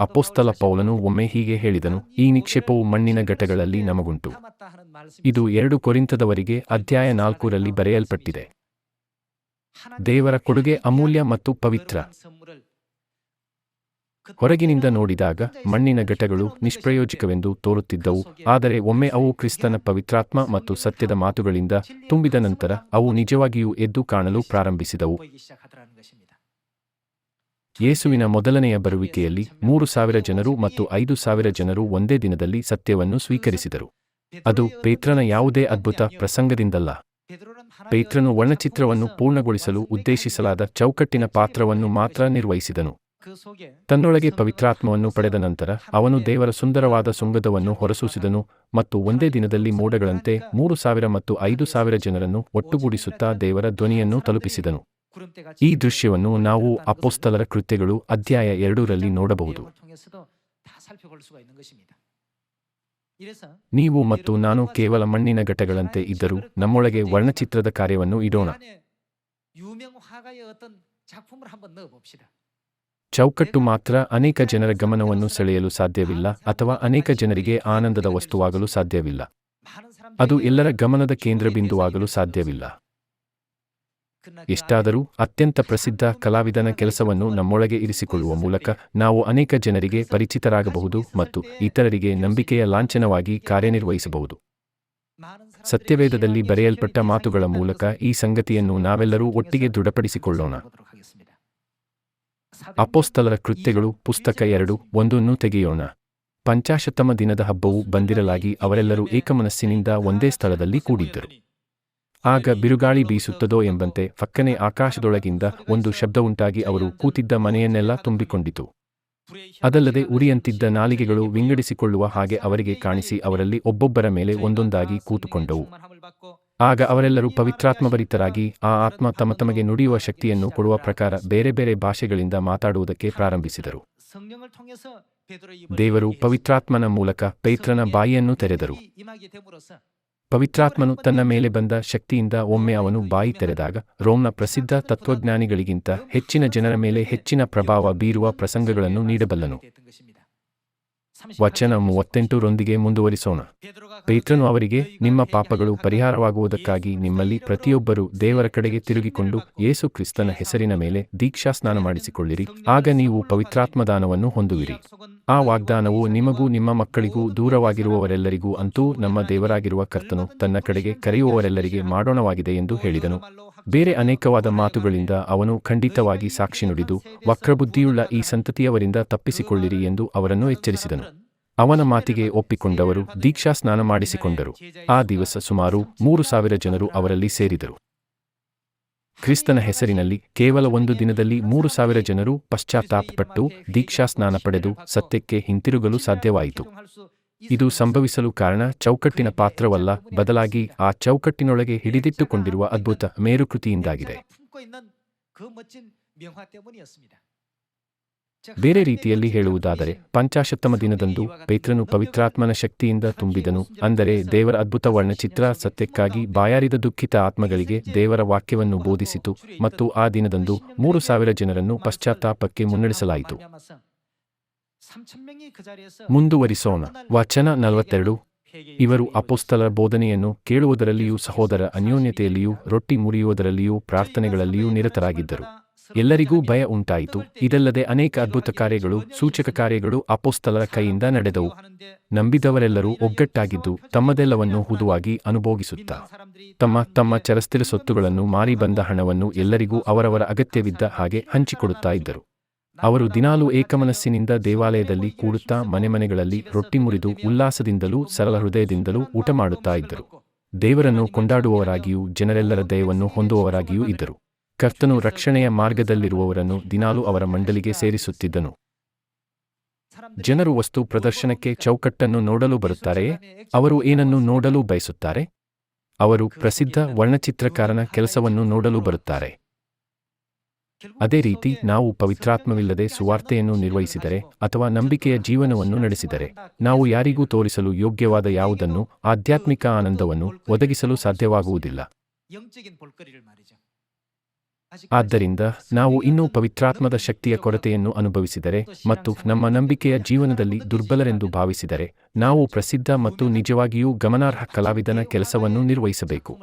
ಅಪೋಸ್ತಲ ಪೌಲನು ಒಮ್ಮೆ ಹೀಗೆ ಹೇಳಿದನು, ಈ ನಿಕ್ಷೇಪವು ಮಣ್ಣಿನ ಘಟಗಳಲ್ಲಿ ನಮಗುಂಟು. ಇದು ಎರಡು ಕೊರಿಂತದವರಿಗೆ ಅಧ್ಯಾಯ ನಾಲ್ಕರಲ್ಲಿ ಬರೆಯಲ್ಪಟ್ಟಿದೆ. ದೇವರ ಕೊಡುಗೆ ಅಮೂಲ್ಯ ಮತ್ತು ಪವಿತ್ರ. ಹೊರಗಿನಿಂದ ನೋಡಿದಾಗ ಮಣ್ಣಿನ ಘಟಗಳು ನಿಷ್ಪ್ರಯೋಜಕವೆಂದು ತೋರುತ್ತಿದ್ದವು, ಆದರೆ ಒಮ್ಮೆ ಅವು ಕ್ರಿಸ್ತನ ಪವಿತ್ರಾತ್ಮ ಮತ್ತು ಸತ್ಯದ ಮಾತುಗಳಿಂದ ತುಂಬಿದ ನಂತರ ಅವು ನಿಜವಾಗಿಯೂ ಎದ್ದು ಕಾಣಲು ಪ್ರಾರಂಭಿಸಿದವು. ಯೇಸುವಿನ ಮೊದಲನೆಯ ಬರುವಿಕೆಯಲ್ಲಿ ಮೂರು ಸಾವಿರ ಜನರು ಮತ್ತು ಐದು ಸಾವಿರ ಜನರು ಒಂದೇ ದಿನದಲ್ಲಿ ಸತ್ಯವನ್ನು ಸ್ವೀಕರಿಸಿದರು. ಅದು ಪೇತ್ರನ ಯಾವುದೇ ಅದ್ಭುತ ಪ್ರಸಂಗದಿಂದಲ್ಲ. ಪೇತ್ರನು ವರ್ಣಚಿತ್ರವನ್ನು ಪೂರ್ಣಗೊಳಿಸಲು ಉದ್ದೇಶಿಸಲಾದ ಚೌಕಟ್ಟಿನ ಪಾತ್ರವನ್ನು ಮಾತ್ರ ನಿರ್ವಹಿಸಿದನು. ತನ್ನೊಳಗೆ ಪವಿತ್ರಾತ್ಮವನ್ನು ಪಡೆದ ನಂತರ ಅವನು ದೇವರ ಸುಂದರವಾದ ಸುಂಗದವನ್ನು ಹೊರಸೂಸಿದನು ಮತ್ತು ಒಂದೇ ದಿನದಲ್ಲಿ ಮೋಡಗಳಂತೆ ಮೂರು ಸಾವಿರ ಮತ್ತು ಐದು ಸಾವಿರ ಜನರನ್ನು ಒಟ್ಟುಗೂಡಿಸುತ್ತಾ ದೇವರ ಧ್ವನಿಯನ್ನು ತಲುಪಿಸಿದನು. ಈ ದೃಶ್ಯವನ್ನು ನಾವು ಅಪೋಸ್ತಲರ ಕೃತ್ಯಗಳು ಅಧ್ಯಾಯ ಎರಡರಲ್ಲಿ ನೋಡಬಹುದು. ನೀವು ಮತ್ತು ನಾನು ಕೇವಲ ಮಣ್ಣಿನ ಘಟಗಳಂತೆ ಇದ್ದರೂ ನಮ್ಮೊಳಗೆ ವರ್ಣಚಿತ್ರದ ಕಾರ್ಯವನ್ನು ಇಡೋಣ. ಚೌಕಟ್ಟು ಮಾತ್ರ ಅನೇಕ ಜನರ ಗಮನವನ್ನು ಸೆಳೆಯಲು ಸಾಧ್ಯವಿಲ್ಲ ಅಥವಾ ಅನೇಕ ಜನರಿಗೆ ಆನಂದದ ವಸ್ತುವಾಗಲು ಸಾಧ್ಯವಿಲ್ಲ. ಅದು ಎಲ್ಲರ ಗಮನದ ಕೇಂದ್ರಬಿಂದುವಾಗಲು ಸಾಧ್ಯವಿಲ್ಲ. ಎಷ್ಟಾದರೂ ಅತ್ಯಂತ ಪ್ರಸಿದ್ಧ ಕಲಾವಿದನ ಕೆಲಸವನ್ನು ನಮ್ಮೊಳಗೆ ಇರಿಸಿಕೊಳ್ಳುವ ಮೂಲಕ ನಾವು ಅನೇಕ ಜನರಿಗೆ ಪರಿಚಿತರಾಗಬಹುದು ಮತ್ತು ಇತರರಿಗೆ ನಂಬಿಕೆಯ ಲಾಂಛನವಾಗಿ ಕಾರ್ಯನಿರ್ವಹಿಸಬಹುದು. ಸತ್ಯವೇದದಲ್ಲಿ ಬರೆಯಲ್ಪಟ್ಟ ಮಾತುಗಳ ಮೂಲಕ ಈ ಸಂಗತಿಯನ್ನು ನಾವೆಲ್ಲರೂ ಒಟ್ಟಿಗೆ ದೃಢಪಡಿಸಿಕೊಳ್ಳೋಣ. ಅಪೋಸ್ತಲರ ಕೃತ್ಯಗಳು ಪುಸ್ತಕ ಎರಡು ಒಂದನ್ನು ತೆಗೆಯೋಣ. ಪಂಚಾಶತಮ ದಿನದ ಹಬ್ಬವು ಬಂದಿರಲಾಗಿ ಅವರೆಲ್ಲರೂ ಏಕಮನಸ್ಸಿನಿಂದ ಒಂದೇ ಸ್ಥಳದಲ್ಲಿ ಕೂಡಿದ್ದರು. ಆಗ ಬಿರುಗಾಳಿ ಬೀಸುತ್ತದೋ ಎಂಬಂತೆ ಫಕ್ಕನೆ ಆಕಾಶದೊಳಗಿಂದ ಒಂದು ಶಬ್ದವುಂಟಾಗಿ ಅವರು ಕೂತಿದ್ದ ಮನೆಯನ್ನೆಲ್ಲ ತುಂಬಿಕೊಂಡಿತು. ಅದಲ್ಲದೆ ಉರಿಯಂತಿದ್ದ ನಾಲಿಗೆಗಳು ವಿಂಗಡಿಸಿಕೊಳ್ಳುವ ಹಾಗೆ ಅವರಿಗೆ ಕಾಣಿಸಿ ಅವರಲ್ಲಿ ಒಬ್ಬೊಬ್ಬರ ಮೇಲೆ ಒಂದೊಂದಾಗಿ ಕೂತುಕೊಂಡವು. ಆಗ ಅವರೆಲ್ಲರೂ ಪವಿತ್ರಾತ್ಮಭರಿತರಾಗಿ ಆ ಆತ್ಮ ತಮ್ಮ ತಮಗೆ ನುಡಿಯುವ ಶಕ್ತಿಯನ್ನು ಕೊಡುವ ಪ್ರಕಾರ ಬೇರೆ ಬೇರೆ ಭಾಷೆಗಳಿಂದ ಮಾತಾಡುವುದಕ್ಕೆ ಪ್ರಾರಂಭಿಸಿದರು. ದೇವರು ಪವಿತ್ರಾತ್ಮನ ಮೂಲಕ ಪೈತ್ರನ ಬಾಯಿಯನ್ನು ತೆರೆದರು. ಪವಿತ್ರಾತ್ಮನು ತನ್ನ ಮೇಲೆ ಬಂದ ಶಕ್ತಿಯಿಂದ ಒಮ್ಮೆ ಅವನು ಬಾಯಿ ತೆರೆದಾಗ ರೋಮ್ನ ಪ್ರಸಿದ್ಧ ತತ್ವಜ್ಞಾನಿಗಳಿಗಿಂತ ಹೆಚ್ಚಿನ ಜನರ ಮೇಲೆ ಹೆಚ್ಚಿನ ಪ್ರಭಾವ ಬೀರುವ ಪ್ರಸಂಗಗಳನ್ನು ನೀಡಬಲ್ಲನು. ವಚನ ಮೂವತ್ತೆಂಟು ರೊಂದಿಗೆ ಮುಂದುವರಿಸೋಣ. ಪೇತ್ರನು ಅವರಿಗೆ, ನಿಮ್ಮ ಪಾಪಗಳು ಪರಿಹಾರವಾಗುವುದಕ್ಕಾಗಿ ನಿಮ್ಮಲ್ಲಿ ಪ್ರತಿಯೊಬ್ಬರೂ ದೇವರ ಕಡೆಗೆ ತಿರುಗಿಕೊಂಡು ಯೇಸು ಕ್ರಿಸ್ತನ ಹೆಸರಿನ ಮೇಲೆ ದೀಕ್ಷಾ ಸ್ನಾನ ಮಾಡಿಸಿಕೊಳ್ಳಿರಿ. ಆಗ ನೀವು ಪವಿತ್ರಾತ್ಮದಾನವನ್ನು ಹೊಂದುವಿರಿ. ಆ ವಾಗ್ದಾನವು ನಿಮಗೂ ನಿಮ್ಮ ಮಕ್ಕಳಿಗೂ ದೂರವಾಗಿರುವವರೆಲ್ಲರಿಗೂ ಅಂತೂ ನಮ್ಮ ದೇವರಾಗಿರುವ ಕರ್ತನು ತನ್ನ ಕಡೆಗೆ ಕರೆಯುವವರೆಲ್ಲರಿಗೆ ಮಾಡೋಣವಾಗಿದೆ ಎಂದು ಹೇಳಿದನು. ಬೇರೆ ಅನೇಕವಾದ ಮಾತುಗಳಿಂದ ಅವನು ಖಂಡಿತವಾಗಿ ಸಾಕ್ಷಿ ನುಡಿದು ವಕ್ರಬುದ್ಧಿಯುಳ್ಳ ಈ ಸಂತತಿಯವರಿಂದ ತಪ್ಪಿಸಿಕೊಳ್ಳಿರಿ ಎಂದು ಅವರನ್ನು ಎಚ್ಚರಿಸಿದನು. ಅವನ ಮಾತಿಗೆ ಒಪ್ಪಿಕೊಂಡವರು ದೀಕ್ಷಾ ಸ್ನಾನ ಮಾಡಿಸಿಕೊಂಡರು. ಆ ದಿವಸ ಸುಮಾರು ಮೂರು ಸಾವಿರ ಜನರು ಅವರಲ್ಲಿ ಸೇರಿದರು. ಕ್ರಿಸ್ತನ ಹೆಸರಿನಲ್ಲಿ ಕೇವಲ ಒಂದು ದಿನದಲ್ಲಿ ಮೂರು ಸಾವಿರ ಜನರು ಪಶ್ಚಾತ್ತಾಪಪಟ್ಟು ದೀಕ್ಷಾ ಸ್ನಾನ ಪಡೆದು ಸತ್ಯಕ್ಕೆ ಹಿಂತಿರುಗಲು ಸಾಧ್ಯವಾಯಿತು. ಇದು ಸಂಭವಿಸಲು ಕಾರಣ ಚೌಕಟ್ಟಿನ ಪಾತ್ರವಲ್ಲ, ಬದಲಾಗಿ ಆ ಚೌಕಟ್ಟಿನೊಳಗೆ ಹಿಡಿದಿಟ್ಟುಕೊಂಡಿರುವ ಅದ್ಭುತ ಮೇರುಕೃತಿಯಿಂದಾಗಿದೆ. ಬೇರೆ ರೀತಿಯಲ್ಲಿ ಹೇಳುವುದಾದರೆ, ಪಂಚಾಶತ್ತಮ ದಿನದಂದು ಪೇತ್ರನು ಪವಿತ್ರಾತ್ಮನ ಶಕ್ತಿಯಿಂದ ತುಂಬಿದನು, ಅಂದರೆ ದೇವರ ಅದ್ಭುತ ವರ್ಣಚಿತ್ರ ಸತ್ಯಕ್ಕಾಗಿ ಬಾಯಾರಿದ ದುಃಖಿತ ಆತ್ಮಗಳಿಗೆ ದೇವರ ವಾಕ್ಯವನ್ನು ಬೋಧಿಸಿತು ಮತ್ತು ಆ ದಿನದಂದು ಮೂರು ಸಾವಿರ ಜನರನ್ನು ಪಶ್ಚಾತ್ತಾಪಕ್ಕೆ ಮುನ್ನಡೆಸಲಾಯಿತು. ಮುಂದುವರಿಸೋಣ. ವಚನ ನಲವತ್ತೆರಡು. ಇವರು ಅಪೋಸ್ತಲರ ಬೋಧನೆಯನ್ನು ಕೇಳುವುದರಲ್ಲಿಯೂ ಸಹೋದರ ಅನ್ಯೋನ್ಯತೆಯಲ್ಲಿಯೂ, ರೊಟ್ಟಿ ಮುರಿಯುವುದರಲ್ಲಿಯೂ, ಪ್ರಾರ್ಥನೆಗಳಲ್ಲಿಯೂ ನಿರತರಾಗಿದ್ದರು. ಎಲ್ಲರಿಗೂ ಭಯ ಉಂಟಾಯಿತು. ಇದಲ್ಲದೆ ಅನೇಕ ಅದ್ಭುತ ಕಾರ್ಯಗಳು, ಸೂಚಕ ಕಾರ್ಯಗಳು ಅಪೋಸ್ತಲರ ಕೈಯಿಂದ ನಡೆದವು. ನಂಬಿದವರೆಲ್ಲರೂ ಒಗ್ಗಟ್ಟಾಗಿದ್ದು, ತಮ್ಮದೆಲ್ಲವನ್ನು ಹುದುವಾಗಿ ಅನುಭೋಗಿಸುತ್ತಾ. ತಮ್ಮ ತಮ್ಮ ಚರಸ್ಥಿರ ಸೊತ್ತುಗಳನ್ನು ಮಾರಿ ಬಂದ ಹಣವನ್ನು ಎಲ್ಲರಿಗೂ ಅವರವರ ಅಗತ್ಯವಿದ್ದ ಹಾಗೆ ಹಂಚಿಕೊಡುತ್ತಾ ಇದ್ದರು. ಅವರು ದಿನಾಲೂ ಏಕಮನಸ್ಸಿನಿಂದ ದೇವಾಲಯದಲ್ಲಿ ಕೂಡುತ್ತಾ ಮನೆ ಮನೆಗಳಲ್ಲಿ ರೊಟ್ಟಿ ಮುರಿದು ಉಲ್ಲಾಸದಿಂದಲೂ ಸರಳ ಹೃದಯದಿಂದಲೂ ಊಟ ಮಾಡುತ್ತಾ ಇದ್ದರು. ದೇವರನ್ನು ಕೊಂಡಾಡುವವರಾಗಿಯೂ ಜನರೆಲ್ಲರ ದಯವನ್ನು ಹೊಂದುವವರಾಗಿಯೂ ಇದ್ದರು. ಕರ್ತನು ರಕ್ಷಣೆಯ ಮಾರ್ಗದಲ್ಲಿರುವವರನ್ನು ದಿನಾಲೂ ಅವರ ಮಂಡಲಿಗೆ ಸೇರಿಸುತ್ತಿದ್ದನು. ಜನರು ವಸ್ತು ಪ್ರದರ್ಶನಕ್ಕೆ ಚೌಕಟ್ಟನ್ನು ನೋಡಲು ಬರುತ್ತಾರೆಯೇ? ಅವರು ಏನನ್ನು ನೋಡಲು ಬಯಸುತ್ತಾರೆ? ಅವರು ಪ್ರಸಿದ್ಧ ವರ್ಣಚಿತ್ರಕಾರನ ಕೆಲಸವನ್ನು ನೋಡಲು ಬರುತ್ತಾರೆ. ಅದೇ ರೀತಿ ನಾವು ಪವಿತ್ರಾತ್ಮವಿಲ್ಲದೆ ಸುವಾರ್ತೆಯನ್ನು ನಿರ್ವಹಿಸಿದರೆ ಅಥವಾ ನಂಬಿಕೆಯ ಜೀವನವನ್ನು ನಡೆಸಿದರೆ ನಾವು ಯಾರಿಗೂ ತೋರಿಸಲು ಯೋಗ್ಯವಾದ ಯಾವುದನ್ನು ಆಧ್ಯಾತ್ಮಿಕ ಆನಂದವನ್ನು ಒದಗಿಸಲು ಸಾಧ್ಯವಾಗುವುದಿಲ್ಲ ಆದ್ದರಿಂದ ನಾವು ಇನ್ನೂ ಪವಿತ್ರಾತ್ಮದ ಶಕ್ತಿಯ ಕೊರತೆಯನ್ನು ಅನುಭವಿಸಿದರೆ ಮತ್ತು ನಮ್ಮ ನಂಬಿಕೆಯ ಜೀವನದಲ್ಲಿ ದುರ್ಬಲರೆಂದು ಭಾವಿಸಿದರೆ ನಾವು ಪ್ರಸಿದ್ಧ ಮತ್ತು ನಿಜವಾಗಿಯೂ ಗಮನಾರ್ಹ ಕಲಾವಿದನ ಕೆಲಸವನ್ನು ನಿರ್ವಹಿಸಬೇಕು